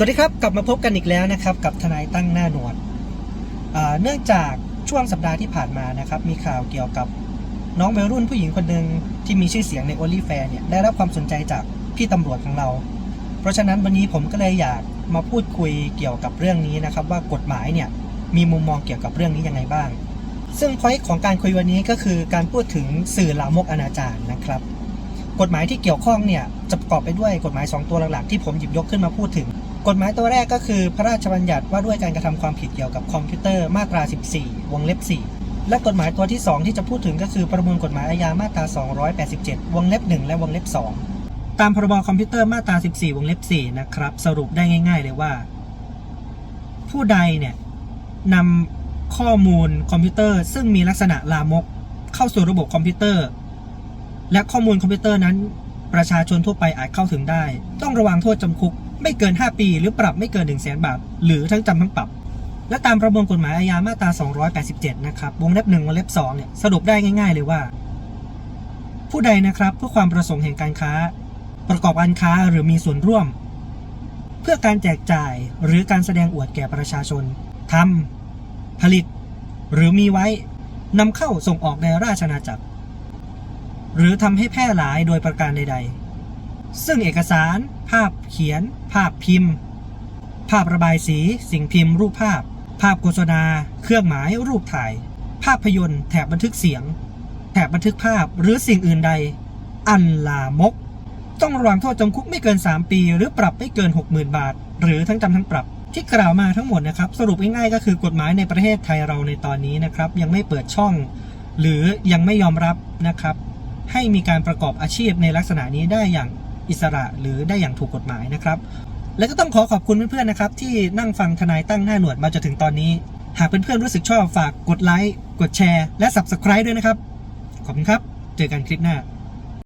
สวัสดีครับ กลับมาพบกันอีกแล้วนะครับ กับทนายตั้งหน้าหนวดเนื่องจากช่วงสัปดาห์ที่ผ่านมานะครับ มีข่าวเกี่ยวกับน้องวัยรุ่นผู้หญิงคนหนึ่งที่มีชื่อเสียงในโอลิแฟนเนี่ยได้รับความสนใจจากพี่ตำรวจของเรา เพราะฉะนั้นวันนี้ผมก็เลยอยากมาพูดคุยเกี่ยวกับเรื่องนี้นะครับ ว่ากฎหมายเนี่ยมีมุมมองเกี่ยวกับเรื่องนี้ยังไงบ้าง ซึ่งพอยต์ของการคุยวันนี้ก็คือการพูดถึงสื่อลามกอนาจารนะครับ กฎหมายที่เกี่ยวข้องเนี่ยจะประกอบไปด้วยกฎหมาย 2 ตัวหลักๆ ที่ผมหยิบยกขึ้นมาพูดถึง กฎหมายตัวแรกก็คือพระราชบัญญัติว่าด้วยการกระทำความผิดเกี่ยวกับคอมพิวเตอร์มาตรา 14 วงเล็บ 4 และกฎหมายตัวที่ 2 ที่จะพูดถึงก็คือประมวลกฎหมายอาญามาตรา 287 วงเล็บ 1 และวงเล็บ 2 ตามพรบคอมพิวเตอร์มาตรา 14 วงเล็บ 4 นะครับ สรุปได้ง่าย ๆ เลยว่า ผู้ใดเนี่ยนำข้อมูลคอมพิวเตอร์ ซึ่งมีลักษณะลามก เข้าสู่ระบบคอมพิวเตอร์ และข้อมูลคอมพิวเตอร์นั้น ประชาชนทั่วไปอาจเข้าถึงได้ ต้องระวังโทษจำคุก ไม่เกิน 5 ปี หรือปรับไม่เกิน 1 0 0 0 0แสนบาท หรือทั้งจำทั้งปรับ และตามประมวลกฎหมายอาญามาตรา 287 นะครับ วงเล็บ1วงเล็บ2เนี่ยสรุปได้ง่าย ๆ เลยว่า ผู้ใดนะครับเพื่อความประสงค์แห่งการค้า ประกอบการค้าหรือมีส่วนร่วม เพื่อการแจกจ่ายหรือการแสดงอวดแก่ประชาชนทำผลิต หรือมีไว้นำเข้าส่งออกในราชอาณาจักร หรือทำให้แพร่หลายโดยประการใด ๆ ซึ่งเอกสาร ภาพเขียน ภาพพิมพ์ ภาพระบายสี สิ่งพิมพ์ รูปภาพ ภาพโฆษณา เครื่องหมาย รูปถ่าย ภาพยนตร์ แถบบันทึกเสียง แถบบันทึกภาพ หรือสิ่งอื่นใด อันลามก ต้องระวังโทษจำคุกไม่เกิน 3 ปี หรือปรับไม่เกิน 60,000 บาท หรือทั้งจำทั้งปรับที่กล่าวมาทั้งหมดนะครับสรุปง่ายๆก็คือกฎหมายในประเทศไทยเราในตอนนี้นะครับ ยังไม่เปิดช่อง หรือยังไม่ยอมรับนะครับ ให้มีการประกอบอาชีพในลักษณะนี้ได้อย่างอิสระหรือได้อย่างถูกกฎหมายนะครับ และก็ต้องขอขอบคุณเพื่อนๆนะครับ ที่นั่งฟังทนายตั้งหน้าหนวดมาจนถึงตอนนี้ หากเพื่อนๆรู้สึกชอบฝากกดไลค์กดแชร์ และ Subscribe ด้วยนะครับ ขอบคุณครับ เจอกันคลิปหน้า